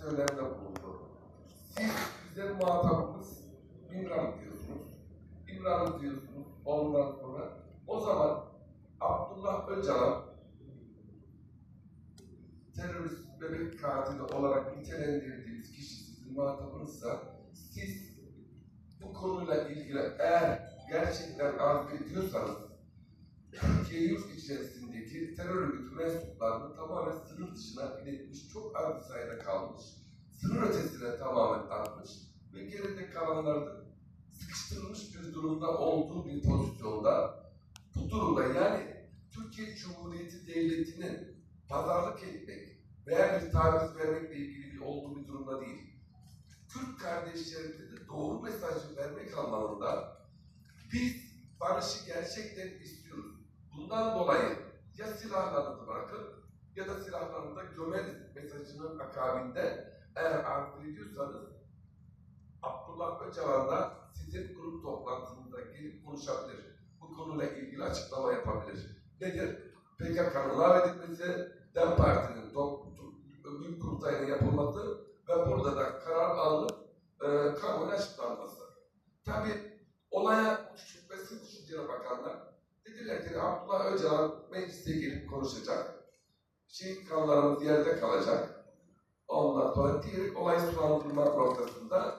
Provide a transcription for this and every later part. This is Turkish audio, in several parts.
söylemde bulundu. Siz bize muhatabımız İmran diyorsunuz. İmran diyorsunuz ondan sonra. O zaman Abdullah Öcalan terörist bebek katili olarak nitelendirdiğiniz kişi sizin muhatabınızsa siz bu konuyla ilgili eğer gerçekten arzu ediyorsanız Yurt içerisindeki terör örgütü mensuplarını tamamen sınır dışına iletmiş, çok az bir sayıda kalmış, sınır ötesine tamamen atmış ve geride kalanlarda sıkıştırılmış bir durumda olduğu bir pozisyonda bu durumda yani Türkiye Cumhuriyeti Devleti'nin pazarlık etmek veya bir taviz vermekle ilgili olduğu bir durumda değil. Türk kardeşlerimize de doğru mesajı vermek anlamında biz barışı gerçekten istiyoruz. Bundan dolayı ya silahlarınızı bırakın ya da silahlarınızı da gömeriz mesajının akabinde eğer arzu ediyorsanız Abdullah Öcalan da sizin grup toplantınızda gelip konuşabilir. Bu konuyla ilgili açıklama yapabilir. Nedir? PKK'nın lağvedilmesi, DEM Parti'nin büyük kurultayının yapılması ve burada da karar alınıp e, kamuoyuna açıklanması. Tabi olaya şüphesiz düşünceli bakanlar ki Abdullah Öcalan meclise gelip konuşacak. Şehit kanlarımız yerde kalacak. Ondan sonra diyerek olay sulandırmak noktasında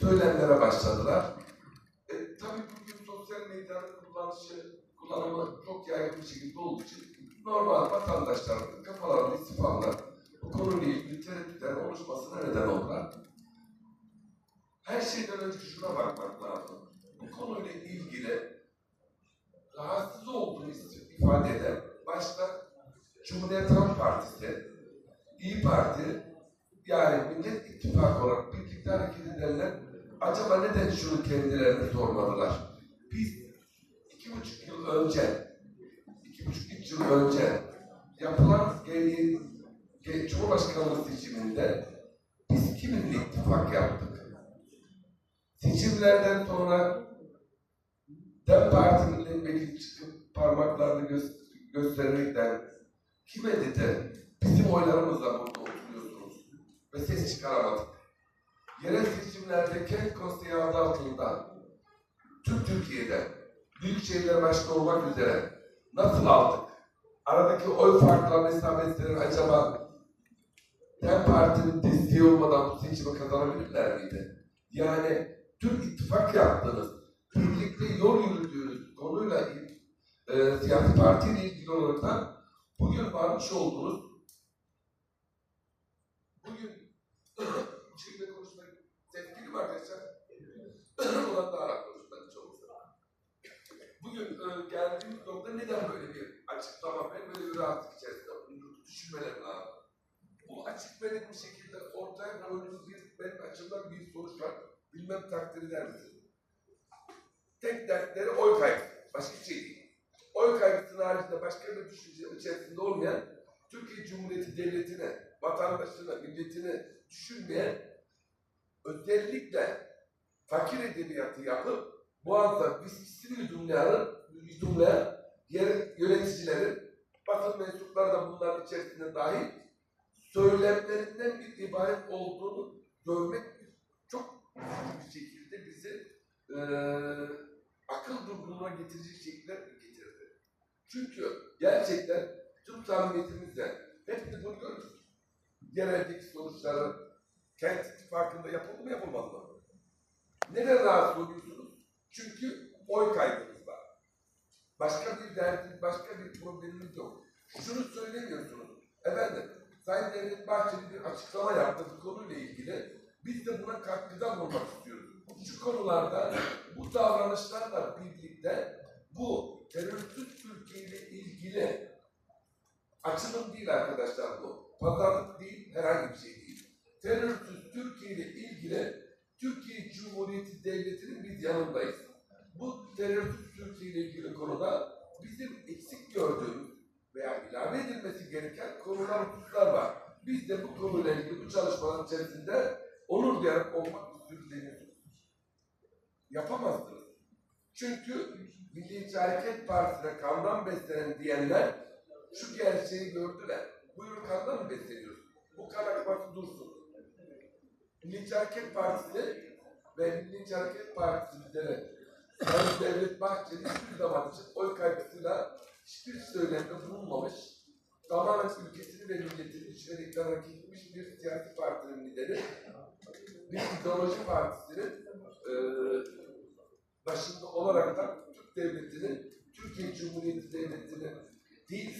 söylemlere başladılar. E, tabii bugün sosyal medyanın kullanışı, kullanımı çok yaygın bir şekilde olduğu için normal vatandaşların kafalarını istifalar bu konuyla ilgili tereddütlerin oluşmasına neden oldular. Her şeyden önce şuna bakmak lazım. Bu konuyla ilgili rahatsız olduğunu ifade eden başta Cumhuriyet Halk Partisi, İyi Parti, yani Millet İttifakı olarak birlikte hareket edenler acaba neden şunu kendilerine sormadılar? Biz iki buçuk yıl önce, iki buçuk üç yıl önce yapılan geri, Cumhurbaşkanlığı seçiminde biz kiminle ittifak yaptık? Seçimlerden sonra DEM Parti milletvekili çıkıp parmaklarını gö- göstermekten kime dedi? Bizim oylarımızla burada oturuyorsunuz ve ses çıkaramadık. Yerel seçimlerde kent konseyi adı altında tüm Türkiye'de büyük şehirler başta olmak üzere nasıl aldık? Aradaki oy farklarını hesap acaba DEM Parti'nin desteği olmadan bu seçimi kazanabilirler miydi? Yani tüm ittifak yaptınız, birlikte yol yürüdüğünüz konuyla e, siyasi partiyle ilgili olarak bugün varmış olduğunuz Rahat konuşmak çok Bugün e, geldiğimiz nokta neden böyle bir açıklama ve böyle bir rahatlık içerisinde bunu düşünmeleri lazım. Bu açık ve net bir şekilde ortaya koyduğunuz bir, benim açımdan bir sonuç var. Bilmem takdir eder? Tek dertleri oy kaybı. Başka bir şey değil. Oy kaybısının haricinde başka bir düşünce içerisinde olmayan Türkiye Cumhuriyeti Devleti'ne, vatandaşına, milletini düşünmeyen özellikle fakir edebiyatı yapıp Boğaz'da viskisini yudumlayan, yudumlayan yer, yöneticilerin basın mensupları da bunların içerisinde dahil söylemlerinden bir ibaret olduğunu görmek çok üzücü bir şekilde bizi eee akıl durgunluğuna getirecek şekilde getirdi. Çünkü gerçekten tüm samimiyetimizle hep de bunu görürüz. Geneldeki sonuçların kent ittifakında yapıldı mı yapılmadı mı? Neden rahatsız oluyorsunuz? Çünkü oy kaybınız var. Başka bir derdiniz, başka bir probleminiz yok. Şunu söylemiyorsunuz. Efendim, Sayın Devlet Bahçeli bir açıklama yaptı bu konuyla ilgili. Biz de buna katkıda bulunmak istiyoruz. Şu konularda bu davranışlarla birlikte bu terörsüz Türkiye ile ilgili açılım değil arkadaşlar bu. Pazarlık değil, herhangi bir şey değil. Terörsüz Türkiye ile ilgili Türkiye Cumhuriyeti Devleti'nin biz yanındayız. Bu terörsüz Türkiye ilgili konuda bizim eksik gördüğümüz veya ilave edilmesi gereken konular, hususlar var. Biz de bu konuyla ilgili bu çalışmaların içerisinde onur duyarak olmak istiyoruz. Yapamazsınız. Çünkü Milliyetçi Hareket Partisi'ne kandan beslenen diyenler şu gerçeği gördüler. Buyurun kandan mı besleniyoruz? Bu kan akması dursun. Milliyetçi Hareket Partisi ve Milliyetçi Hareket Partisi lideri Sayın Devlet Bahçeli hiçbir zaman için oy kaybısıyla hiçbir söylemde bulunmamış. Tamamen ülkesini ve milletini düşünerekten hareket etmiş bir siyasi partinin lideri. Bir ideoloji partisinin eee başında olarak da Türk devletinin, Türkiye Cumhuriyeti Devleti'nin değil